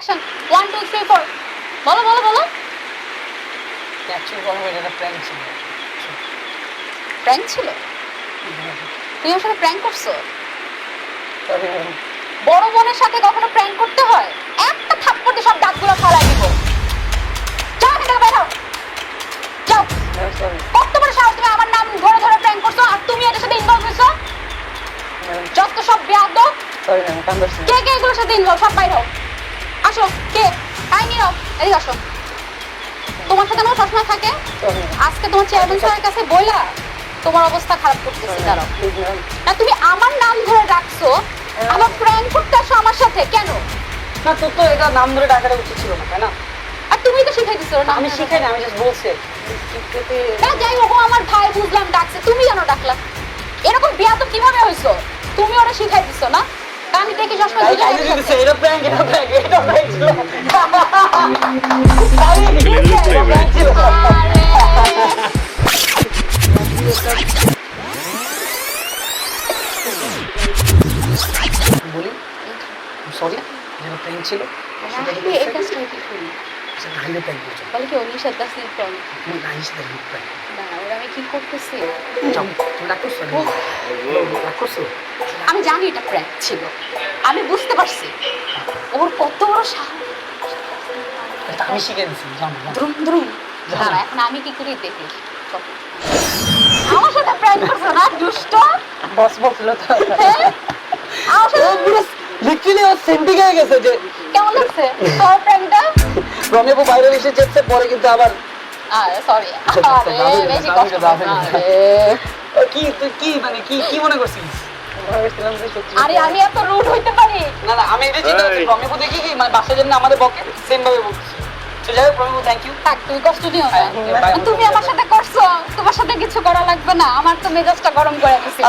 Action one two three four বলো বলো বলো। হয় প্র্যাঙ্ক ছিল। তুমি আমার সাথে প্র্যাঙ্ক করছ? সরি বড় বোনের সাথে কখনো প্র্যাঙ্ক করতে হয়? একটা থাপ্পড় দিয়ে সব দাঁতগুলো ফালাই দিব। যাও এখান থেকে বের। যাও। কত বড় সাহস তুমি আমার নাম ধরে ধরে প্র্যাঙ্ক করছ আর তুমি এটার সাথে ইনভলভ হয়েছো? যত সব বেয়াদ সরি ম্যাডাম কে কে এগুলোর সাথে ইনভলভ সব বাইরে হও। আসো কে? আই নাও এদিকে আসো। তোমার সাথে না সবসময় থাকে। আজকে তোমার চেয়ারম্যান স্যারের কাছে বইলা তোমার অবস্থা খারাপ করতেছি দাঁড়াও। না তুমি আমার নাম ধরে রাখছো আমার প্র্যাঙ্ক করতে আসো আমার সাথে কেন? না তোর তো এটা নাম ধরে ডাকাটা উচিত ছিল না তাই না? আর তুমি তো শিখাই দিছো না আমি শিখাই না আমি জাস্ট বলছি। না যাই হোক আমার ভাই বুঝলাম ডাকছে তুমি কেন ডাকলা। এরকম বিয়া তো কীভাবে হইছো? তুমি ওরা শিখাই দিছো না? তা আমি দেখি সবসময় দুজন একসাথে। এটা প্র্যাঙ্ক এটা প্র্যাঙ্ক এটা প্র্যাঙ্ক ছিল। এটা prank ছিল। বলি সরি যেটা প্র্যাঙ্ক ছিল। রাখি, এই কাজটা কি করি? সেটা প্র্যাঙ্ক করছ। বলে কি অনিশা দাস ফ্রম তুমি গাড়ির সাথে প্র্যাঙ্ক দাঁড়া ওরা আমি কি করতেছি। যাও তুমি আমি জানি এটা প্র্যাঙ্ক ছিল। আমি বুঝতে পারছি। ওর কত বড় সাহস। আমি শিখে দিচ্ছি দ্রুম দ্রুম। দাঁড়া এখন আমি কি করি দেখি। আমার সাথে প্র্যাঙ্ক করছ না দুষ্ট? বস বলছিল তো হ্যাঁ? আমার সাথে লিটারালি ও সেন্টি হয়ে গেছে যে কেমন লাগছে? তোর প্র্যাঙ্কটা বাইরে এসে চেপছে পরে কিন্তু আবার আরে সরি আরে বেশি কষ্ট দারুণ। কি তুই কি মানে কি কি মনে করছিস? ভেবেছিলাম যে সত্যি আরে আমি এত রুড হইতে পারি? না না আমি এটা চিন্তা করছি। দেখি কি মানে বাসার জন্য আমাদের বকে সেম ভাবে বকছি। তো যাই হোক থ্যাংক ইউ থাক তুমি কষ্ট দিও না। হ্যাঁ, তুমি আমার সাথে করছ তোমার সাথে কিছু করা লাগবে না। আমার তো মেজাজটা গরম করে দিছি।